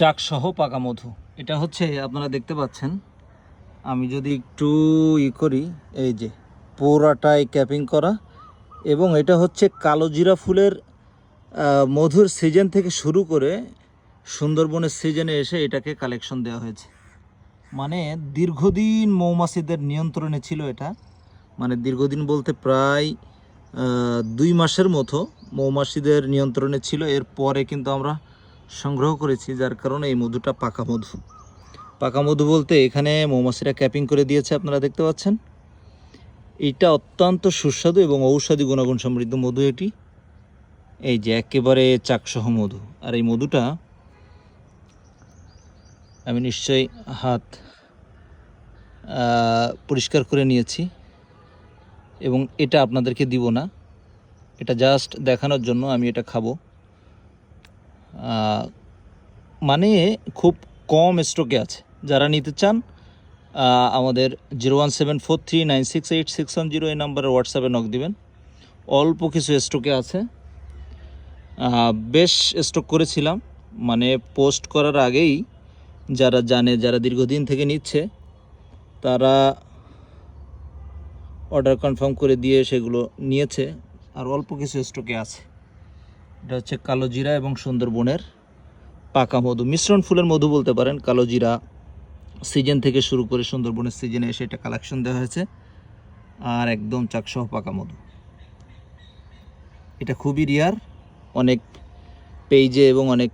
চাকসহ পাকা মধু এটা হচ্ছে, আপনারা দেখতে পাচ্ছেন, আমি যদি একটু ই করি, এই যে পুরাটাই ক্যাপিং করা, এবং এটা হচ্ছে কালো জিরা ফুলের মধুর সিজন থেকে শুরু করে সুন্দরবনের সিজনে এসে এটাকে কালেকশন দেওয়া হয়েছে। মানে দীর্ঘদিন মৌমাছিদের নিয়ন্ত্রণে ছিল এটা। মানে দীর্ঘদিন বলতে প্রায় দুই মাসের মতো মৌমাছিদের নিয়ন্ত্রণে ছিল। এর পরে কিন্তু আমরা সংগ্রহ করেছি, যার কারণে এই মধুটা পাকা মধু। পাকা মধু বলতে এখানে মৌমাছিরা ক্যাপিং করে দিয়েছে, আপনারা দেখতে পাচ্ছেন। এইটা অত্যন্ত সুস্বাদু এবং ঔষধি গুণাগুণ সমৃদ্ধ মধু এটি। এই যে একেবারে চাকসহ মধু। আর এই মধুটা আমি নিশ্চয়ই হাত পরিষ্কার করে নিয়েছি এবং এটা আপনাদেরকে দিব না। এটা জাস্ট দেখানোর জন্য আমি এটা খাব। মানে খুব কম স্টকে আছে। যারা নিতে চান আমাদের zero one seven four three nine six eight six one zero এই নাম্বারে হোয়াটসঅ্যাপে নক দিবেন। অল্প কিছু স্টকে আছে। বেশ স্টক করেছিলাম। মানে পোস্ট করার আগেই যারা জানে, যারা দীর্ঘদিন থেকে নিচ্ছে, তারা অর্ডার কনফার্ম করে দিয়ে সেগুলো নিয়েছে। আর অল্প কিছু স্টকে আছে। এটা হচ্ছে কালো জিরা এবং সুন্দরবনের পাকা মধু। মিশ্রণ ফুলের মধু বলতে পারেন। কালো জিরা সিজন থেকে শুরু করে সুন্দরবনের সিজনে এসে এটা কালেকশন দেওয়া হয়েছে। আর একদম চাকসহ পাকা মধু। এটা খুবই রিয়ার অনেক পেইজে এবং অনেক